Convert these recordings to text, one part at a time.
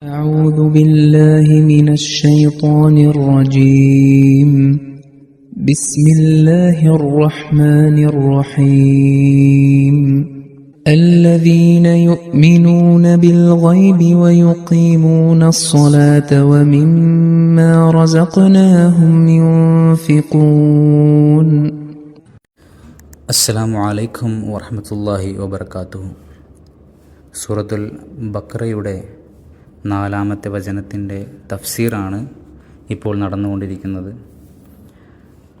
أعوذ بالله من الشيطان الرجيم. بسم الله الرحمن الرحيم. الذين يؤمنون بالغيب ويقيمون الصلاة ومما رزقناهم ينفقون. السلام عليكم ورحمة الله وبركاته. سورة البقرة يوديه നാലാമത്തെ വചനത്തിന്റെ തഫ്സീറാണ് ഇപ്പോൾ നടന്നുകൊണ്ടിരിക്കുന്നത്.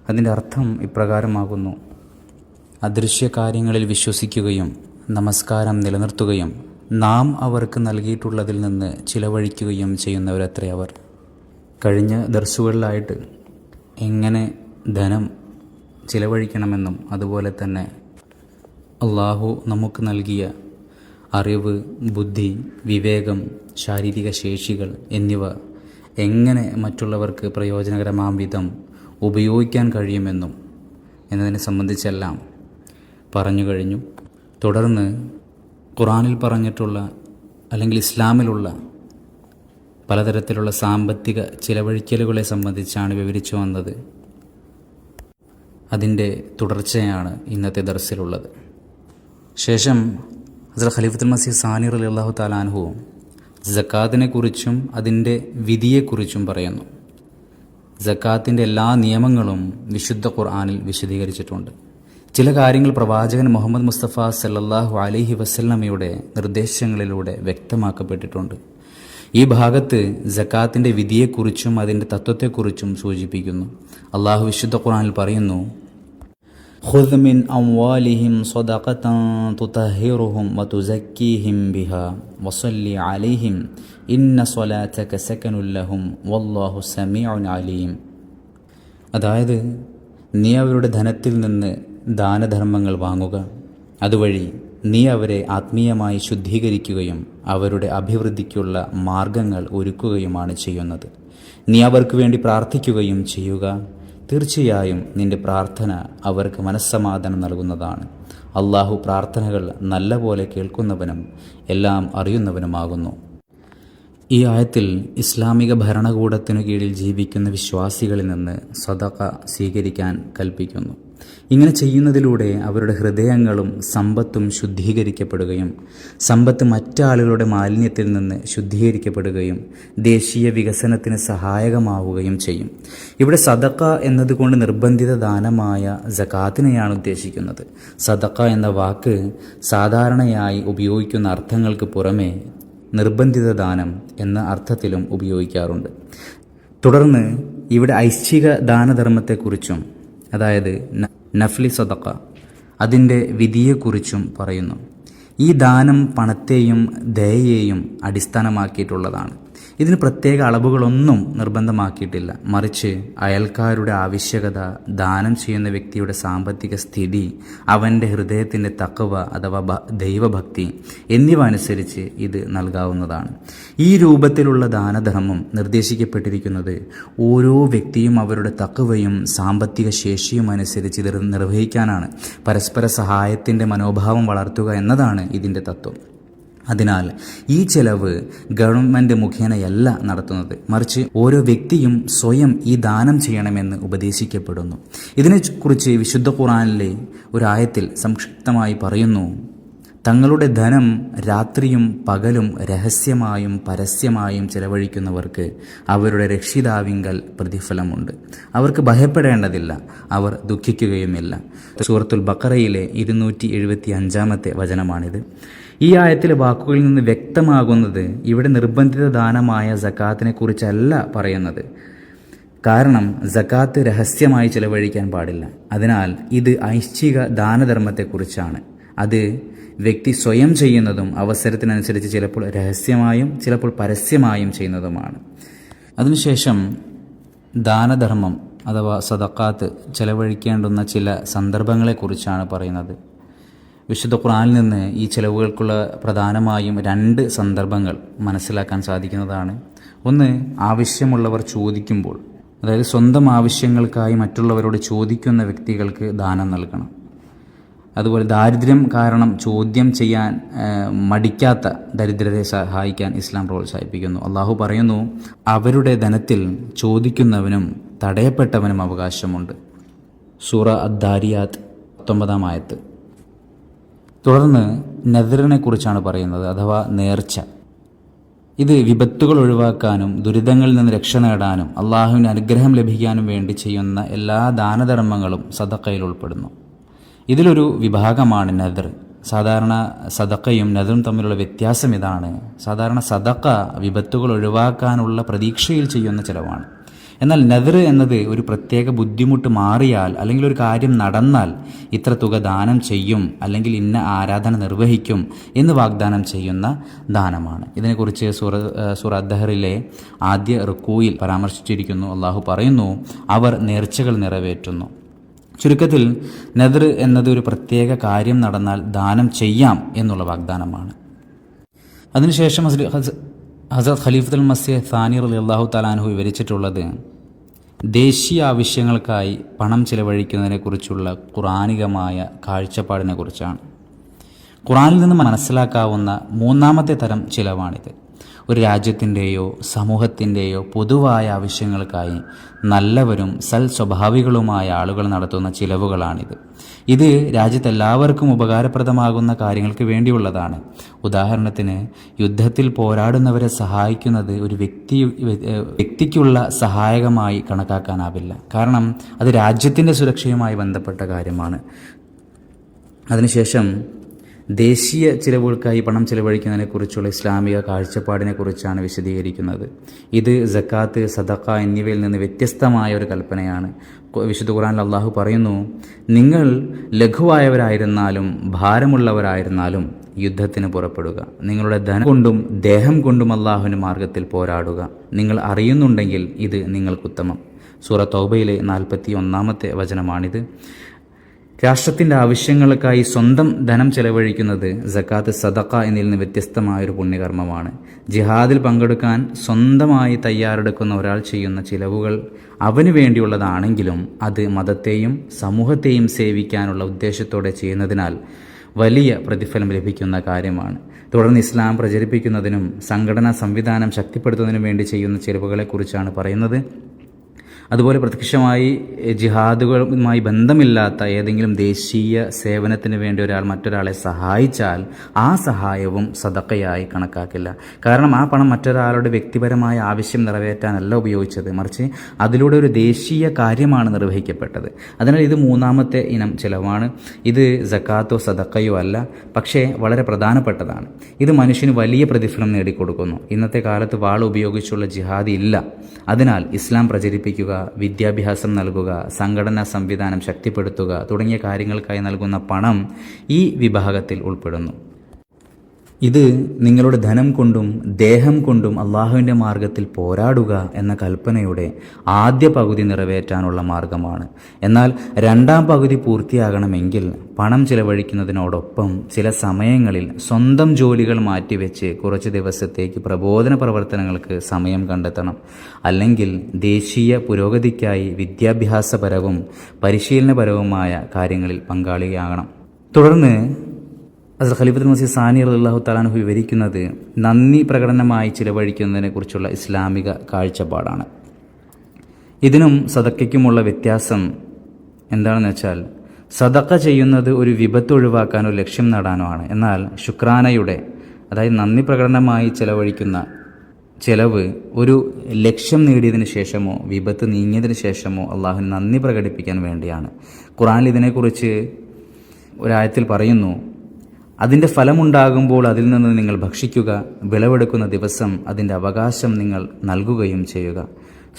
അതിന്റെ അർത്ഥം ഇപ്രകാരമാകുന്നു. അദൃശ്യ കാര്യങ്ങളിൽ വിശ്വസിക്കുകയും നമസ്കാരം നിലനിർത്തുകയും നാം അവർക്ക് നൽകിയിട്ടുള്ളതിൽ നിന്ന് ചിലവഴിക്കുകയും ചെയ്യുന്നവരത്രേ അവർ. കഴിഞ്ഞ ദർസുകളിലായിട്ട് എങ്ങനെ ധനം ചിലവഴിക്കണമെന്നും അതുപോലെ തന്നെ അള്ളാഹു നമുക്ക് നൽകിയ അറിവ് ബുദ്ധി വിവേകം ശാരീരിക ശേഷികൾ എന്നിവ എങ്ങനെ മറ്റുള്ളവർക്ക് പ്രയോജനകരമാം വിധം ഉപയോഗിക്കാൻ കഴിയുമെന്നും എന്നതിനെ സംബന്ധിച്ചെല്ലാം പറഞ്ഞു കഴിഞ്ഞു. തുടർന്ന് ഖുറാനിൽ പറഞ്ഞിട്ടുള്ള അല്ലെങ്കിൽ ഇസ്ലാമിലുള്ള പലതരത്തിലുള്ള സാമ്പത്തിക ചിലവഴിക്കലുകളെ സംബന്ധിച്ചാണ് വിവരിച്ചു വന്നത്. അതിന്റെ തുടർച്ചയാണ് ഇന്നത്തെ ദർസിലുള്ളത്. ശേഷം ഹസരത് ഖലീഫത്തുൽ മസീഹ് സാനിർ അലി അള്ളാഹു താലാൻഹു ജക്കാത്തിനെ കുറിച്ചും അതിന്റെ വിധിയെക്കുറിച്ചും പറയുന്നു. ജക്കാത്തിന്റെ എല്ലാ നിയമങ്ങളും വിശുദ്ധ ഖുർആാനിൽ വിശദീകരിച്ചിട്ടുണ്ട്. ചില കാര്യങ്ങൾ പ്രവാചകൻ മുഹമ്മദ് മുസ്തഫ സല്ലാഹു അലൈഹി വസല്ലമയുടെ നിർദ്ദേശങ്ങളിലൂടെ വ്യക്തമാക്കപ്പെട്ടിട്ടുണ്ട്. ഈ ഭാഗത്ത് ജക്കാത്തിന്റെ വിധിയെക്കുറിച്ചും അതിന്റെ തത്വത്തെക്കുറിച്ചും സൂചിപ്പിക്കുന്നു. അള്ളാഹു വിശുദ്ധ ഖുർആനിൽ പറയുന്നു خذ من أموالهم صدقة تطهرهم وتزكيهم بها وصل عليهم إن صلاتك سكن لهم والله سميع عليم അതായത് നീ അവരുടെ ധനത്തിൽ നിന്ന് ദാനധർമ്മങ്ങൾ വാങ്ങുക അതുവഴി നീ അവരെ ആത്മീയമായി ശുദ്ധീകരിക്കുകയും അവരുടെ അഭിവൃദ്ധിക്കുള്ള മാർഗങ്ങൾ ഒരുക്കുകയുമാണ് ചെയ്യുന്നത് നീ അവർക്ക് വേണ്ടി പ്രാർത്ഥിക്കുകയും ചെയ്യുക തീർച്ചയായും നിന്റെ പ്രാർത്ഥന അവർക്ക് മനസ്സമാധാനം നൽകുന്നതാണ്. അള്ളാഹു പ്രാർത്ഥനകൾ നല്ലപോലെ കേൾക്കുന്നവനും എല്ലാം അറിയുന്നവനുമാകുന്നു. ഈ ആയത്തിൽ ഇസ്ലാമിക ഭരണകൂടത്തിനു കീഴിൽ ജീവിക്കുന്ന വിശ്വാസികളിൽ നിന്ന് സദക സ്വീകരിക്കാൻ കൽപ്പിക്കുന്നു. ഇങ്ങനെ ചെയ്യുന്നതിലൂടെ അവരുടെ ഹൃദയങ്ങളും സമ്പത്തും ശുദ്ധീകരിക്കപ്പെടുകയും സമ്പത്ത് മറ്റാളുകളുടെ മാലിന്യത്തിൽ നിന്ന് ശുദ്ധീകരിക്കപ്പെടുകയും ദേശീയ വികസനത്തിന് സഹായകമാവുകയും ചെയ്യും. ഇവിടെ സദക്ക എന്നതുകൊണ്ട് നിർബന്ധിത ദാനമായ ജക്കാത്തിനെയാണ് ഉദ്ദേശിക്കുന്നത്. സദക്ക എന്ന വാക്ക് സാധാരണയായി ഉപയോഗിക്കുന്ന അർത്ഥങ്ങൾക്ക് പുറമെ നിർബന്ധിത ദാനം എന്ന അർത്ഥത്തിലും ഉപയോഗിക്കാറുണ്ട്. തുടർന്ന് ഇവിടെ ഐശ്ചിക ദാനധർമ്മത്തെക്കുറിച്ചും അതായത് നഫ്ലി സദക്ക അതിന്റെ വിധിയെക്കുറിച്ചും പറയുന്നു. ഈ ദാനം പണത്തെയും ദയയെയും അടിസ്ഥാനമാക്കിയിട്ടുള്ളതാണ്. ഇതിന് പ്രത്യേക അളവുകളൊന്നും നിർബന്ധമാക്കിയിട്ടില്ല. മറിച്ച് അയൽക്കാരുടെ ആവശ്യകത ദാനം ചെയ്യുന്ന വ്യക്തിയുടെ സാമ്പത്തിക സ്ഥിതി അവന്റെ ഹൃദയത്തിന്റെ തക്കവ അഥവാ ദൈവഭക്തി എന്നിവ അനുസരിച്ച് ഇത് നൽകാവുന്നതാണ്. ഈ രൂപത്തിലുള്ള ദാനധർമ്മം നിർദ്ദേശിക്കപ്പെട്ടിരിക്കുന്നത് ഓരോ വ്യക്തിയും അവരുടെ തക്കവയും സാമ്പത്തിക ശേഷിയും അനുസരിച്ച് ഇത് നിർവഹിക്കാനാണ്. പരസ്പര സഹായത്തിന്റെ മനോഭാവം വളർത്തുക എന്നതാണ് ഇതിന്റെ തത്വം. അതിനാൽ ഈ ചെലവ് ഗവൺമെന്റ് മുഖേനയല്ല നടത്തുന്നത്. മറിച്ച് ഓരോ വ്യക്തിയും സ്വയം ഈ ദാനം ചെയ്യണമെന്ന് ഉപദേശിക്കപ്പെടുന്നു. ഇതിനെക്കുറിച്ച് വിശുദ്ധ ഖുറാനിലെ ഒരായത്തിൽ സംക്ഷിപ്തമായി പറയുന്നു. തങ്ങളുടെ ധനം രാത്രിയും പകലും രഹസ്യമായും പരസ്യമായും ചെലവഴിക്കുന്നവർക്ക് അവരുടെ രക്ഷിതാവിങ്കൽ പ്രതിഫലമുണ്ട്. അവർക്ക് ഭയപ്പെടേണ്ടതില്ല. അവർ ദുഃഖിക്കുകയുമില്ല. സൂറത്തുൽ ബക്കറയിലെ ഇരുന്നൂറ്റി എഴുപത്തി അഞ്ചാമത്തെ വചനമാണിത്. ഈ ആയത്തിലെ വാക്കുകളിൽ നിന്ന് വ്യക്തമാകുന്നത് ഇവിടെ നിർബന്ധിത ദാനമായ ജക്കാത്തിനെ കുറിച്ചല്ല പറയുന്നത്. കാരണം ജക്കാത്ത് രഹസ്യമായി ചിലവഴിക്കാൻ പാടില്ല. അതിനാൽ ഇത് ഐശ്ചിക ദാനധർമ്മത്തെക്കുറിച്ചാണ്. അത് വ്യക്തി സ്വയം ചെയ്യുന്നതും അവസരത്തിനനുസരിച്ച് ചിലപ്പോൾ രഹസ്യമായും ചിലപ്പോൾ പരസ്യമായും ചെയ്യുന്നതുമാണ്. അതിനുശേഷം ദാനധർമ്മം അഥവാ സദക്കാത്ത് ചെലവഴിക്കേണ്ടുന്ന ചില സന്ദർഭങ്ങളെക്കുറിച്ചാണ് പറയുന്നത്. വിശുദ്ധ ഖുറാനിൽ നിന്ന് ഈ ചിലവുകൾക്കുള്ള പ്രധാനമായും രണ്ട് സന്ദർഭങ്ങൾ മനസ്സിലാക്കാൻ സാധിക്കുന്നതാണ്. ഒന്ന് ആവശ്യമുള്ളവർ ചോദിക്കുമ്പോൾ. അതായത് സ്വന്തം ആവശ്യങ്ങൾക്കായി മറ്റുള്ളവരോട് ചോദിക്കുന്ന വ്യക്തികൾക്ക് ദാനം നൽകണം. അതുപോലെ ദാരിദ്ര്യം കാരണം ചോദ്യം ചെയ്യാൻ മടിക്കാത്ത ദരിദ്രരെ സഹായിക്കാൻ ഇസ്ലാം പ്രോത്സാഹിപ്പിക്കുന്നു. അള്ളാഹു പറയുന്നു അവരുടെ ധനത്തിൽ ചോദിക്കുന്നവനും തടയപ്പെട്ടവനും അവകാശമുണ്ട്. സൂറ അദ്ദാരിയാത്ത് പത്തൊമ്പതാം ആയത്ത്. തുടർന്ന് നദറിനെ കുറിച്ചാണ് പറയുന്നത് അഥവാ നേർച്ച. ഇത് വിപത്തുകൾ ഒഴിവാക്കാനും ദുരിതങ്ങളിൽ നിന്ന് രക്ഷ നേടാനും അള്ളാഹുവിന് അനുഗ്രഹം ലഭിക്കാനും വേണ്ടി ചെയ്യുന്ന എല്ലാ ദാനധർമ്മങ്ങളും സദക്കയിൽ ഉൾപ്പെടുന്നു. ഇതിലൊരു വിഭാഗമാണ് നദർ. സാധാരണ സദക്കയും നദറും തമ്മിലുള്ള വ്യത്യാസം ഇതാണ്. സാധാരണ സദക്ക വിപത്തുകൾ ഒഴിവാക്കാനുള്ള പ്രതീക്ഷയിൽ ചെയ്യുന്ന ചിലവാണ്. എന്നാൽ നദർ എന്നത് ഒരു പ്രത്യേക ബുദ്ധിമുട്ട് മാറിയാൽ അല്ലെങ്കിൽ ഒരു കാര്യം നടന്നാൽ ഇത്ര തുക ദാനം ചെയ്യും അല്ലെങ്കിൽ ഇന്ന ആരാധന നിർവഹിക്കും എന്ന് വാഗ്ദാനം ചെയ്യുന്ന ദാനമാണ്. ഇതിനെക്കുറിച്ച് സൂറ സൂറ അദ്ദഹറിലെ ആദ്യ റുക്കൂയിൽ പരാമർശിച്ചിരിക്കുന്നു. അള്ളാഹു പറയുന്നു അവർ നേർച്ചകൾ നിറവേറ്റുന്നു. ചുരുക്കത്തിൽ നദർ എന്നത് ഒരു പ്രത്യേക കാര്യം നടന്നാൽ ദാനം ചെയ്യാം എന്നുള്ള വാഗ്ദാനമാണ്. അതിനുശേഷം ഹസരത് ഖലീഫുൽ മസീഹ് സാനിർ അലി അള്ളാഹു താലാൻഹു വിവരിച്ചിട്ടുള്ളത് ദേശീയ ആവശ്യങ്ങൾക്കായി പണം ചിലവഴിക്കുന്നതിനെക്കുറിച്ചുള്ള ഖുറാനികമായ കാഴ്ചപ്പാടിനെക്കുറിച്ചാണ്. ഖുറാനിൽ നിന്ന് മനസ്സിലാക്കാവുന്ന മൂന്നാമത്തെ തരം ചിലവാണിത്. ഒരു രാജ്യത്തിന്റെയോ സമൂഹത്തിന്റെയോ പൊതുവായ ആവശ്യങ്ങൾക്കായി നല്ലവരും സൽ സ്വഭാവികളുമായ ആളുകൾ നടത്തുന്ന ചിലവുകളാണിത്. ഇത് രാജ്യത്തെല്ലാവർക്കും ഉപകാരപ്രദമാകുന്ന കാര്യങ്ങൾക്ക് വേണ്ടിയുള്ളതാണ്. ഉദാഹരണത്തിന് യുദ്ധത്തിൽ പോരാടുന്നവരെ സഹായിക്കുന്നത് ഒരു വ്യക്തി വ്യക്തിക്കുള്ള സഹായകമായി കണക്കാക്കാനാവില്ല. കാരണം അത് രാജ്യത്തിന്റെ സുരക്ഷയുമായി ബന്ധപ്പെട്ട കാര്യമാണ്. അതിനുശേഷം ദേശീയ ചിലവുകൾക്കായി പണം ചിലവഴിക്കുന്നതിനെക്കുറിച്ചുള്ള ഇസ്ലാമിക കാഴ്ചപ്പാടിനെക്കുറിച്ചാണ് വിശദീകരിക്കുന്നത്. ഇത് ജക്കാത്ത് സദക്ക എന്നിവയിൽ നിന്ന് വ്യത്യസ്തമായ ഒരു കൽപ്പനയാണ്. വിശുദ്ധ ഖുറാനിൽ അള്ളാഹു പറയുന്നു നിങ്ങൾ ലഘുവായവരായിരുന്നാലും ഭാരമുള്ളവരായിരുന്നാലും യുദ്ധത്തിന് പുറപ്പെടുക. നിങ്ങളുടെ ധനം കൊണ്ടും ദേഹം കൊണ്ടും അള്ളാഹുവിന് മാർഗത്തിൽ പോരാടുക. നിങ്ങൾ അറിയുന്നുണ്ടെങ്കിൽ ഇത് നിങ്ങൾക്കുത്തമം. സൂറ തൗബയിലെ നാൽപ്പത്തി ഒന്നാമത്തെ വചനമാണിത്. രാഷ്ട്രത്തിന്റെ ആവശ്യങ്ങൾക്കായി സ്വന്തം ധനം ചെലവഴിക്കുന്നത് സക്കാത്ത് സദക്ക എന്നിൽ നിന്ന് വ്യത്യസ്തമായ ഒരു പുണ്യകർമ്മമാണ്. ജിഹാദിൽ പങ്കെടുക്കാൻ സ്വന്തമായി തയ്യാറെടുക്കുന്ന ഒരാൾ ചെയ്യുന്ന ചിലവുകൾ അവന് വേണ്ടിയുള്ളതാണെങ്കിലും അത് മതത്തെയും സമൂഹത്തെയും സേവിക്കാനുള്ള ഉദ്ദേശത്തോടെ ചെയ്യുന്നതിനാൽ വലിയ പ്രതിഫലം ലഭിക്കുന്ന കാര്യമാണ്. തുടർന്ന് ഇസ്ലാം പ്രചരിപ്പിക്കുന്നതിനും സംഘടനാ സംവിധാനം ശക്തിപ്പെടുത്തുന്നതിനും വേണ്ടി ചെയ്യുന്ന ചിലവുകളെക്കുറിച്ചാണ് പറയുന്നത്. അതുപോലെ പ്രത്യക്ഷമായി ജിഹാദുകളുമായി ബന്ധമില്ലാത്ത ഏതെങ്കിലും ദേശീയ സേവനത്തിന് വേണ്ടി ഒരാൾ മറ്റൊരാളെ സഹായിച്ചാൽ ആ സഹായവും സദക്കയായി കണക്കാക്കില്ല. കാരണം ആ പണം മറ്റൊരാളുടെ വ്യക്തിപരമായ ആവശ്യം നിറവേറ്റാനല്ല ഉപയോഗിച്ചത്. മറിച്ച് അതിലൂടെ ഒരു ദേശീയ കാര്യമാണ് നിർവഹിക്കപ്പെട്ടത്. അതിനാൽ ഇത് മൂന്നാമത്തെ ഇനം ചിലവാണ്. ഇത് ജക്കാത്തോ സദക്കയോ അല്ല പക്ഷേ വളരെ പ്രധാനപ്പെട്ടതാണ്. ഇത് മനുഷ്യന് വലിയ പ്രതിഫലം നേടിക്കൊടുക്കുന്നു. ഇന്നത്തെ കാലത്ത് വാൾ ഉപയോഗിച്ചുള്ള ജിഹാദി ഇല്ല. അതിനാൽ ഇസ്ലാം പ്രചരിപ്പിക്കുക വിദ്യാഭ്യാസം നൽകുക സംഘടനാ സംവിധാനം ശക്തിപ്പെടുത്തുക തുടങ്ങിയ കാര്യങ്ങൾക്കായി നൽകുന്ന പണം ഈ വിഭാഗത്തിൽ ഉൾപ്പെടുന്നു. ഇത് നിങ്ങളുടെ ധനം കൊണ്ടും ദേഹം കൊണ്ടും അള്ളാഹുവിന്റെ മാർഗത്തിൽ പോരാടുക എന്ന കൽപ്പനയുടെ ആദ്യ പകുതി നിറവേറ്റാനുള്ള മാർഗമാണ്. എന്നാൽ രണ്ടാം പകുതി പൂർത്തിയാകണമെങ്കിൽ പണം ചിലവഴിക്കുന്നതിനോടൊപ്പം ചില സമയങ്ങളിൽ സ്വന്തം ജോലികൾ മാറ്റിവെച്ച് കുറച്ച് ദിവസത്തേക്ക് പ്രബോധന പ്രവർത്തനങ്ങൾക്ക് സമയം കണ്ടെത്തണം. അല്ലെങ്കിൽ ദേശീയ പുരോഗതിക്കായി വിദ്യാഭ്യാസപരവും പരിശീലനപരവുമായ കാര്യങ്ങളിൽ പങ്കാളിയാകണം. തുടർന്ന് അത് ഖലീഫത്തുൽ മസീദ് സാനി അള്ളാഹു തലാൻഹു വിവരിക്കുന്നത് നന്ദി പ്രകടനമായി ചിലവഴിക്കുന്നതിനെ കുറിച്ചുള്ള ഇസ്ലാമിക കാഴ്ചപ്പാടാണ്. ഇതിനും സദക്കയ്ക്കുമുള്ള വ്യത്യാസം എന്താണെന്ന് വെച്ചാൽ സദക്ക ചെയ്യുന്നത് ഒരു വിപത്ത് ഒഴിവാക്കാനോ ലക്ഷ്യം നേടാനോ ആണ്. എന്നാൽ ശുക്രാനയുടെ അതായത് നന്ദി പ്രകടനമായി ചിലവഴിക്കുന്ന ചെലവ് ഒരു ലക്ഷ്യം നേടിയതിന് ശേഷമോ വിപത്ത് നീങ്ങിയതിന് ശേഷമോ അള്ളാഹു നന്ദി പ്രകടിപ്പിക്കാൻ വേണ്ടിയാണ്. ഖുറാനിൽ ഇതിനെക്കുറിച്ച് ഒരായത്തിൽ പറയുന്നു അതിന്റെ ഫലമുണ്ടാകുമ്പോൾ അതിൽ നിന്ന് നിങ്ങൾ ഭക്ഷിക്കുക വിളവെടുക്കുന്ന ദിവസം അതിന്റെ അവകാശം നിങ്ങൾ നൽകുകയും ചെയ്യുക.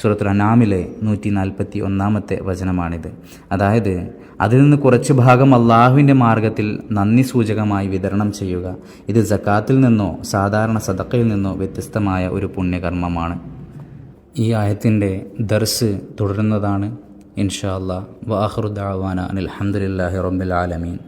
സുഹൃത്തു അനാമിലെ നൂറ്റി നാൽപ്പത്തി ഒന്നാമത്തെ വചനമാണിത്. അതായത് അതിൽ നിന്ന് കുറച്ച് ഭാഗം അള്ളാഹുവിന്റെ മാർഗത്തിൽ നന്ദി സൂചകമായി വിതരണം ചെയ്യുക. ഇത് ജക്കാത്തിൽ നിന്നോ സാധാരണ സദക്കയിൽ നിന്നോ വ്യത്യസ്തമായ ഒരു പുണ്യകർമ്മമാണ്. ഈ ആയത്തിന്റെ ദർസ് തുടരുന്നതാണ്. ഇൻഷാ അല്ലാ വാഹുറുദ്ദാവാന അനിൽ അഹമ്മദില്ലാഹി റബ്ബിൽ ആലമീൻ.